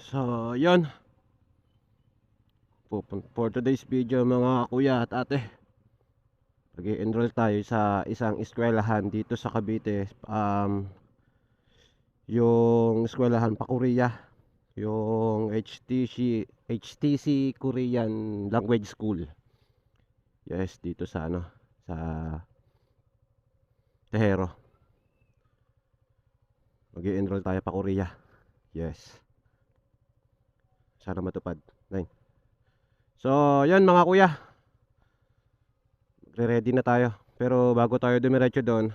So, yun. For today's video mga kuya at ate. mag enroll tayo sa isang eskwelahan dito sa Cavite. Um, yung eskwelahan pa Korea. Yung HTC, HTC Korean Language School. Yes, dito sa ano, sa Tehero. mag enroll tayo pa Korea. Yes. Sana matupad. Nine. So, yan mga kuya. Re-ready na tayo. Pero bago tayo dumiretso doon,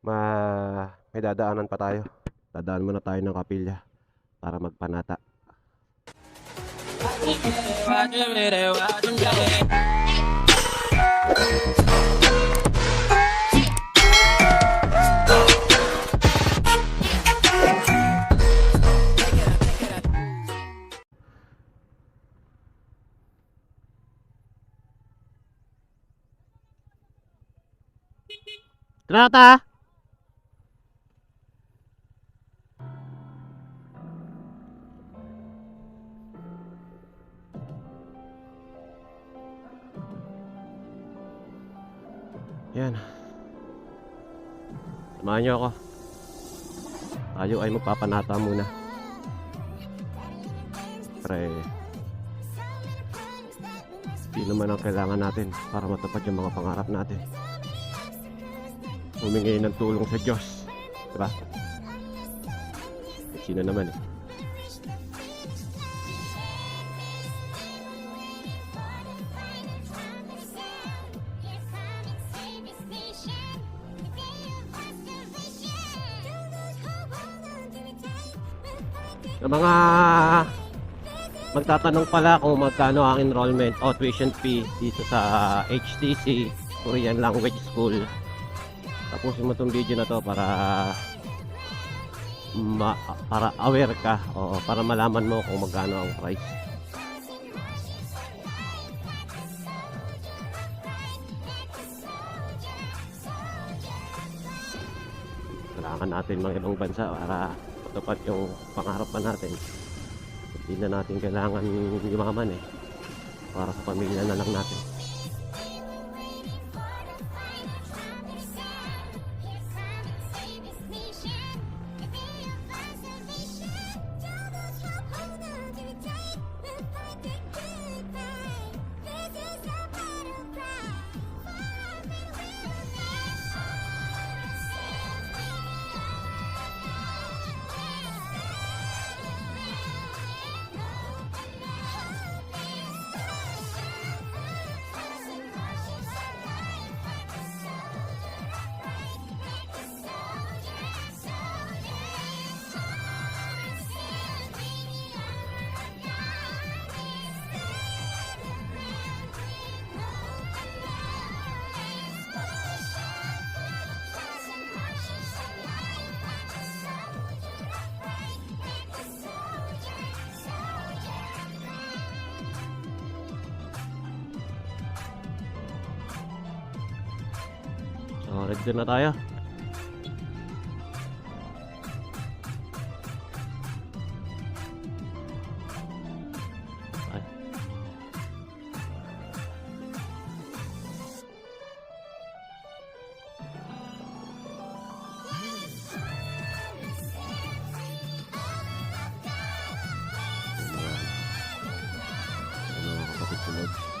ma may dadaanan pa tayo. Dadaan muna tayo ng kapilya para magpanata. Trata! Yan. Samahan niyo ako. Tayo ay magpapanata muna. Pre. Hindi naman ang kailangan natin para matupad yung mga pangarap natin. Humingi ng tulong sa Diyos. Diba? Sino naman eh. Sa mga magtatanong pala kung magkano ang enrollment o tuition fee dito sa HTC Korean Language School. Tapusin mo tong video na to para ma, para aware ka o para malaman mo kung magkano ang price. Kailangan natin mga ibang bansa para matupad yung pangarap pa natin. Hindi na natin kailangan yumaman eh. Para sa pamilya na lang natin. So, ready na tayo. Ay. Ano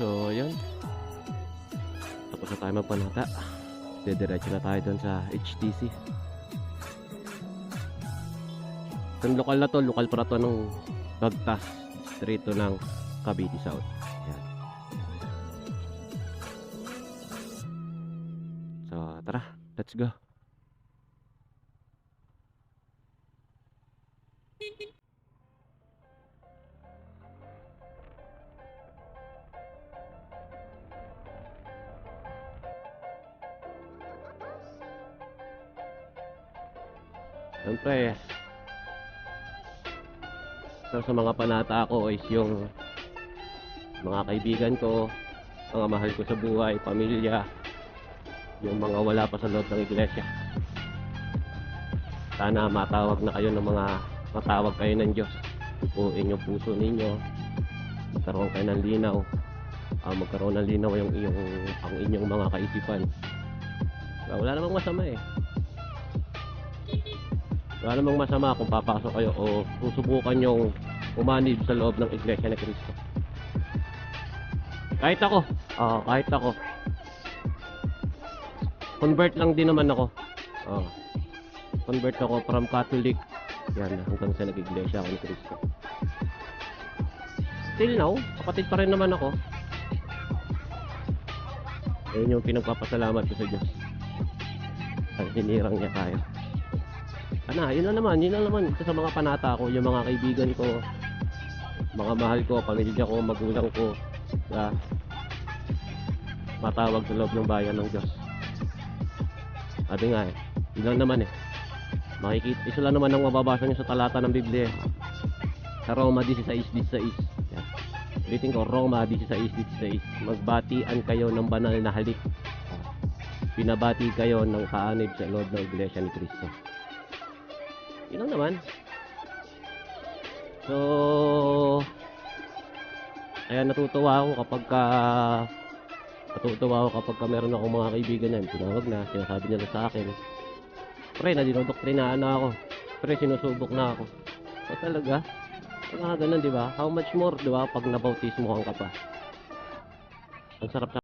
So, yun. Tapos na tayo magpanata. Dediretso na tayo dun sa HTC. Itong lokal na to, lokal para to ng Bagtas, distrito ng Cavite South. Yan. So, tara, let's go. Beep, beep. Siyempre, isa sa mga panata ko is yung mga kaibigan ko, mga mahal ko sa buhay, pamilya, yung mga wala pa sa loob ng iglesia. Sana matawag na kayo ng mga matawag kayo ng Diyos. Ipuin yung puso ninyo. Magkaroon kayo ng linaw. Ah, magkaroon ng linaw yung iyong ang inyong mga kaisipan. Diba? Wala namang masama eh. Wala namang masama kung papasok kayo o susubukan yung umanib sa loob ng Iglesia ni Cristo. Kahit ako, ah, kahit ako. Convert lang din naman ako. Ah. convert ako from Catholic yan hanggang sa nag-iglesia ako ni Cristo. Till now, kapatid pa rin naman ako. Ayun yung pinagpapasalamat ko sa Diyos. Ang hinirang niya tayo. Ano, yun na naman, yun na naman. Sa mga panata ko, yung mga kaibigan ko, mga mahal ko, pamilya ko, magulang ko, na matawag sa loob ng bayan ng Diyos. Sabi nga eh, yun lang naman eh. Makikita, isa lang naman ang mababasa nyo sa talata ng Biblia. Sa Roma 16.16. Yan. Ulitin ko, Roma 16.16. Magbatian kayo ng banal na halik. Pinabati kayo ng kaanib sa loob ng Iglesia ni Cristo. Yun lang naman. So, kaya natutuwa ako kapag ka natutuwa ako kapag ka meron akong mga kaibigan yan. Tinawag na, sinasabi nila sa akin. Pre, nadinodoktrinahan na ako. Pre, sinusubok na ako. O talaga? Mga ganun, di ba? How much more, di ba, pag nabautismo ka pa? Ang sarap sa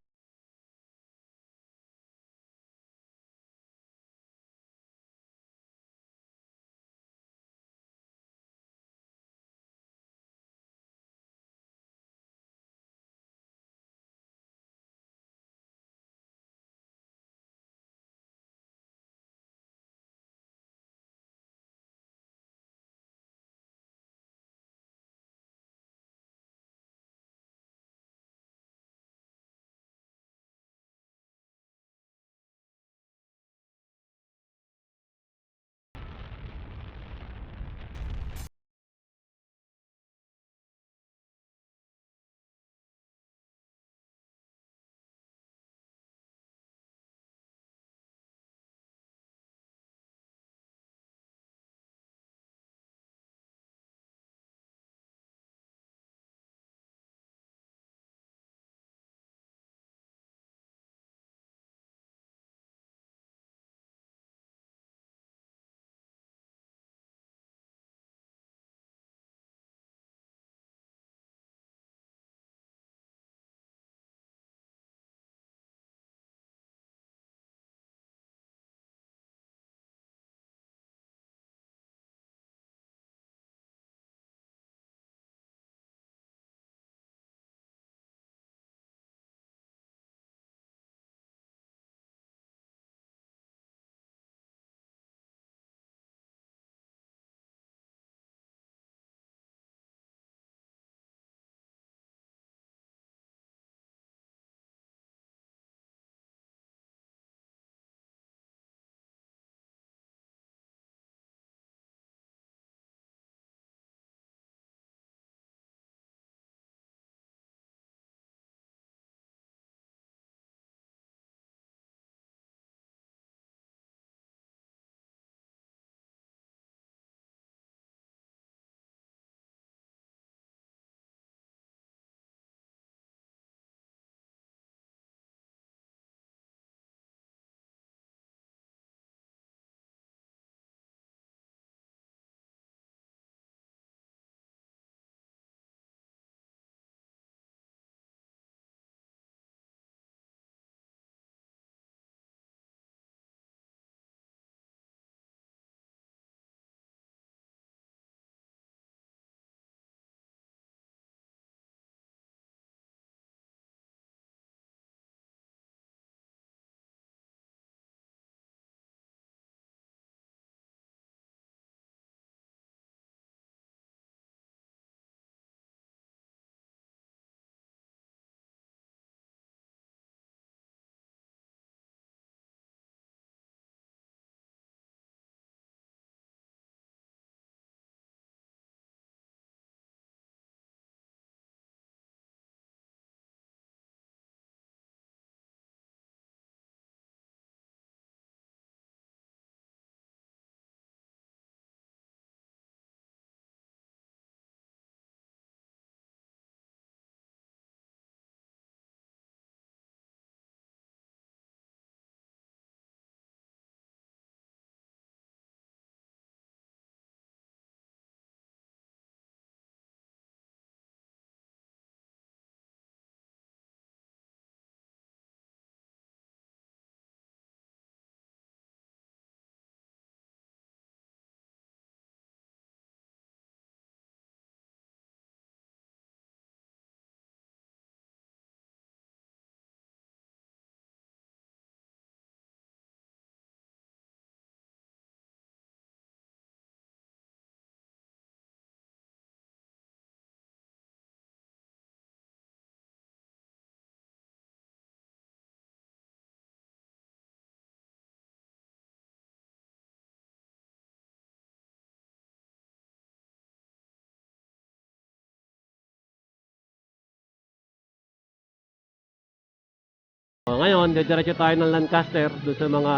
ngayon, didiretso tayo ng Lancaster doon sa mga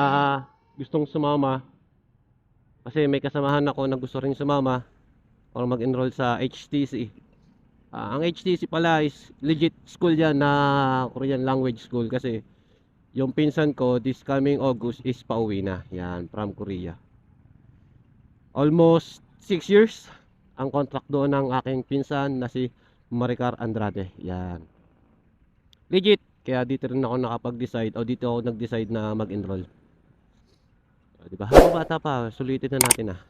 gustong sumama. Kasi may kasamahan ako na gusto rin sumama or mag-enroll sa HTC. Ah, ang HTC pala is legit school yan na Korean language school kasi yung pinsan ko this coming August is pauwi na. Yan, from Korea. Almost 6 years ang contract doon ng aking pinsan na si Maricar Andrade. Yan. Legit. Kaya dito rin ako nakapag-decide o dito ako nag-decide na mag-enroll. O, Diba? Habang bata pa, sulitin na natin ah.